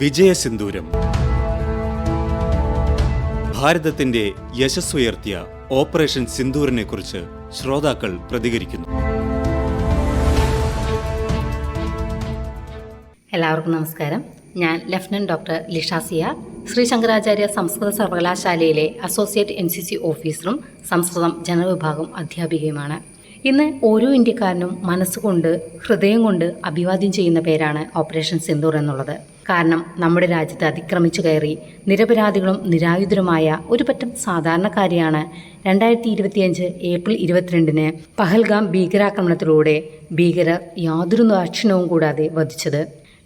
വിജയസിന്ദൂരം. ഭാരതത്തിന്റെ യശസ്സുയർത്തിയ ഓപ്പറേഷൻ സിന്ദൂറിനെ കുറിച്ച് ശ്രോതാക്കൾ പ്രതികരിക്കുന്നു. എല്ലാവർക്കും നമസ്കാരം. ഞാൻ ലഫ്റ്റനന്റ് ഡോക്ടർ ലിഷാസിയ ശ്രീ ശങ്കരാചാര്യ സംസ്കൃത സർവകലാശാലയിലെ അസോസിയേറ്റ് എൻ സി സി ഓഫീസറും സംസ്കൃതം ജനറൽ വിഭാഗം അധ്യാപികയുമാണ്. ഇന്ന് ഓരോ ഇന്ത്യക്കാരനും മനസ്സുകൊണ്ട് ഹൃദയം കൊണ്ട് അഭിവാദ്യം ചെയ്യുന്ന പേരാണ് ഓപ്പറേഷൻ സിന്ദൂർ എന്നുള്ളത്. കാരണം നമ്മുടെ രാജ്യത്ത് അതിക്രമിച്ചു കയറി നിരപരാധികളും നിരായുധരുമായ ഒരു പറ്റം സാധാരണക്കാരെയാണ്. രണ്ടായിരത്തി ഇരുപത്തിയഞ്ച് ഏപ്രിൽ ഇരുപത്തിരണ്ടിന് പഹൽഗാം ഭീകരാക്രമണത്തിലൂടെ ഭീകരർ യാതൊരു ദാക്ഷിണ്യവും കൂടാതെ വധിച്ചത്.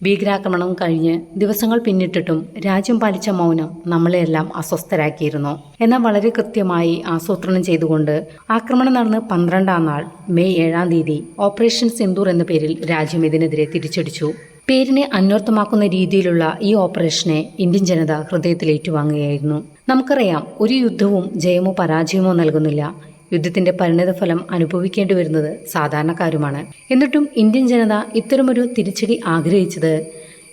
ഭീകരാക്രമണം കഴിഞ്ഞ് ദിവസങ്ങൾ പിന്നിട്ടിട്ടും രാജ്യം പാലിച്ച മൗനം നമ്മളെയെല്ലാം അസ്വസ്ഥരാക്കിയിരുന്നു. എന്നാൽ വളരെ കൃത്യമായി ആസൂത്രണം ചെയ്തുകൊണ്ട് ആക്രമണം നടന്ന് പന്ത്രണ്ടാം നാൾ മെയ് ഏഴാം തീയതി ഓപ്പറേഷൻ സിന്ദൂർ എന്ന പേരിൽ രാജ്യം ഇതിനെതിരെ തിരിച്ചടിച്ചു. പേരിനെ അന്വർത്ഥമാക്കുന്ന രീതിയിലുള്ള ഈ ഓപ്പറേഷനെ ഇന്ത്യൻ ജനത ഹൃദയത്തിൽ ഏറ്റുവാങ്ങുകയായിരുന്നു. നമുക്കറിയാം ഒരു യുദ്ധവും ജയമോ പരാജയമോ നൽകുന്നില്ല. യുദ്ധത്തിന്റെ പരിണിതഫലം അനുഭവിക്കേണ്ടി വരുന്നത് സാധാരണക്കാരുമാണ്. എന്നിട്ടും ഇന്ത്യൻ ജനത ഇത്തരമൊരു തിരിച്ചടി ആഗ്രഹിച്ചത്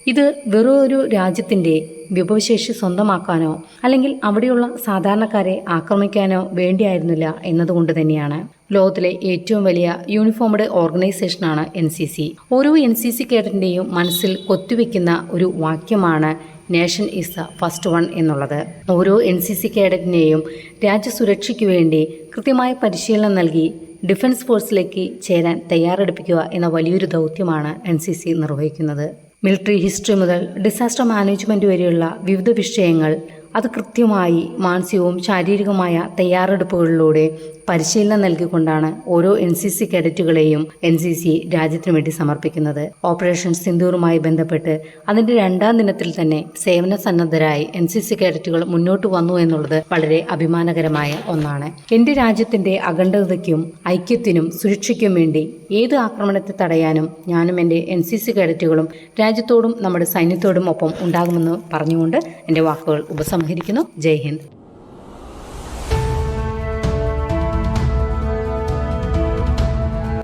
ഇത് വെറും ഒരു രാജ്യത്തിന്റെ വിഭവശേഷി സ്വന്തമാക്കാനോ അല്ലെങ്കിൽ അവിടെയുള്ള സാധാരണക്കാരെ ആക്രമിക്കാനോ വേണ്ടിയായിരുന്നില്ല എന്നതുകൊണ്ട് തന്നെയാണ്. ലോകത്തിലെ ഏറ്റവും വലിയ യൂണിഫോംഡ് ഓർഗനൈസേഷനാണ് എൻ സി സി ഓരോ എൻ സി സി കേഡറ്റിന്റെയും മനസ്സിൽ കൊത്തിവെക്കുന്ന ഒരു വാക്യമാണ് nation is the first one എന്നുള്ളത്. ഓരോ എൻ സി സി കേഡറ്റിനെയും രാജ്യസുരക്ഷയ്ക്ക് വേണ്ടി കൃത്യമായ പരിശീലനം നൽകി ഡിഫൻസ് ഫോഴ്സിലേക്ക് ചേരാൻ തയ്യാറെടുപ്പിക്കുക എന്ന വലിയൊരു ദൗത്യമാണ് എൻ നിർവഹിക്കുന്നത്. മിലിറ്ററി ഹിസ്റ്ററി മുതൽ ഡിസാസ്റ്റർ മാനേജ്മെന്റ് വരെയുള്ള വിവിധ വിഷയങ്ങൾ അത് കൃത്യമായി മാനസികവും ശാരീരികവുമായ തയ്യാറെടുപ്പുകളിലൂടെ പരിശീലനം നൽകിക്കൊണ്ടാണ് ഓരോ എൻ സി സി കേഡറ്റുകളെയും എൻ സി സി രാജ്യത്തിനു വേണ്ടി സമർപ്പിക്കുന്നത്. ഓപ്പറേഷൻ സിന്ദൂറുമായി ബന്ധപ്പെട്ട് അതിന്റെ രണ്ടാം ദിനത്തിൽ തന്നെ സേവന സന്നദ്ധരായി എൻ സി സി കേഡറ്റുകൾ മുന്നോട്ട് വന്നു എന്നുള്ളത് വളരെ അഭിമാനകരമായ ഒന്നാണ്. എന്റെ രാജ്യത്തിന്റെ അഖണ്ഡതയ്ക്കും ഐക്യത്തിനും സുരക്ഷയ്ക്കും വേണ്ടി ഏത് ആക്രമണത്തെ തടയാനും ഞാനും എന്റെ എൻ സി സി കേഡറ്റുകളും രാജ്യത്തോടും നമ്മുടെ സൈന്യത്തോടും ഒപ്പം ഉണ്ടാകുമെന്ന് പറഞ്ഞുകൊണ്ട് എന്റെ വാക്കുകൾ ഉപസംഹരിക്കുന്നു. ജയ് ഹിന്ദ്.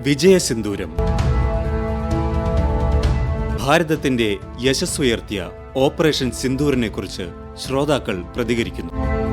വിജയസിന്ദൂരം. ഭാരതത്തിന്റെ യശസ്സുയർത്തിയ ഓപ്പറേഷൻ സിന്ദൂറിനെക്കുറിച്ച് ശ്രോതാക്കൾ പ്രതികരിക്കുന്നു.